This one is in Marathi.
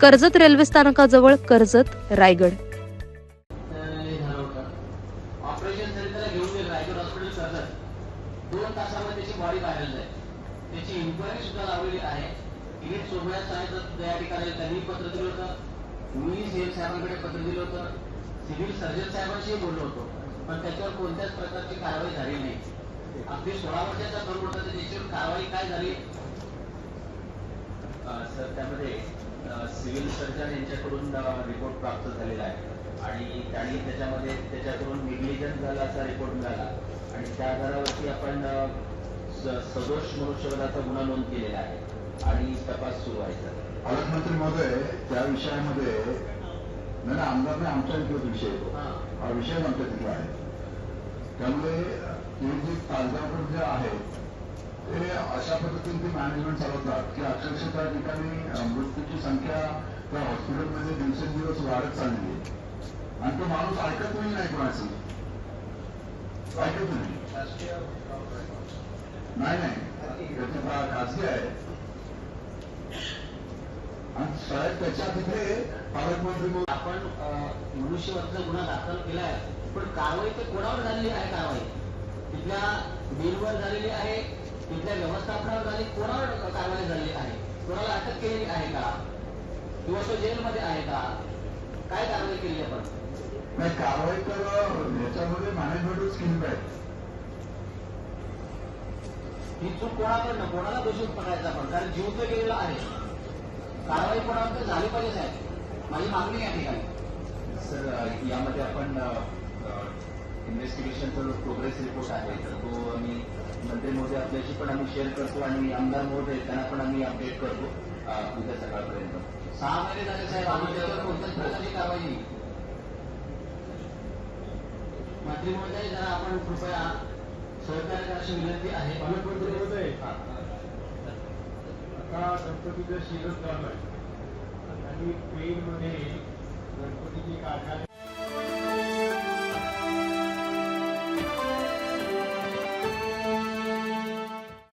कर्जत रेल्वे स्थानकाजवळ कर्जत रायगड. झालं होतं ऑपरेशन झाले त्याला घेऊन गेलं रायगड हॉस्पिटल करतात दोन तासामध्ये त्याची बॉडी व्हायरल जाईल त्याची इन्क्वायरी सुद्धा लावलेली आहे. किरीट सोमया साहेब या ठिकाणी त्यांनी पत्र दिलं होतं. मी सीएम साहेबांकडे पत्र दिलं होतं. सिव्हिल सर्जन साहेबांशीही बोललो होतो. पण त्याच्यावर कोणत्याच प्रकारची कारवाई झाली नाही. अगदी सोळा वर्षाचा तरुण होता त्याच्यावर कारवाई काय झाली? सर त्यामध्ये सिव्हिल सर्जन यांच्याकडून रिपोर्ट प्राप्त झालेला आहे. आणि त्यांनी त्याच्यामध्ये त्याच्याकडून निग्लिजन्स झाला असा रिपोर्ट मिळाला. आणि त्या आधारावरती आपण सदोष मनुष्यवधाचा गुन्हा नोंद केलेला आहे. आणि तपास सुरू आहे सर. पालकमंत्री महोदय त्या विषयामध्ये नाही नाही, आमदारने आमच्या इथलाच विषय येतो हा. विषय आमच्या तिथला आहे. त्यामुळे हे जे तासगावकर जे आहे ते अशा पद्धतीने ते मॅनेजमेंट चालवतात की अक्षरशः त्या ठिकाणी मृत्यूची संख्या त्या हॉस्पिटलमध्ये दिवसेंदिवस वाढत चालली आहे. आणि तो माणूस ऐकत नाही कोणाचं. ऐकत नाही. नाही नाही. त्याची फा- आहे. आणि साहेब त्याच्या तिथे पालकमंत्री महोदय आपण अ, मनुष्यवधाचा गुन्हा दाखल केलाय पण कारवाई ते कोणावर झालेली आहे कारवाई? तिथल्या बिलवर झालेली आहे तिथल्या व्यवस्थापनावर झाली कोणावर कारवाई झालेली आहे? कोणाला अटक केलेली आहे का? किंवा तो जेलमध्ये आहे का? काय कारवाई केली आपण? नाही कारवाई तर याच्यामध्ये मॅनेजमेंटच केली आहे. ही चूक कोणाकडनं? कोणाला दोषी पकडायचा आपण? कारण जीव तर गेलेला आहे. कारवाई कोणावर तर झाली पाहिजे साहेब? माझी मागणी आहे या ठिकाणी. सर यामध्ये आपण इन्व्हेस्टिगेशनचा जो प्रोग्रेस रिपोर्ट आहे. तर तो मंत्री महोदय आपल्याशी पण आम्ही शेअर करतो आणि आमदार महोदय त्यांना पण आम्ही अपडेट करतो उद्या सकाळपर्यंत. सहा महिने झाले साहेब आम्ही त्याच्यावर कोणत्याच प्रकारची कारवाई मंत्री महोदय जरा आपण कृपया सहकार्य करायची विनंती आहे. पालकमंत्री महोदय. आता गणपतीचं चालू आहे आणि पेणमध्ये गणपतीचे कारखाने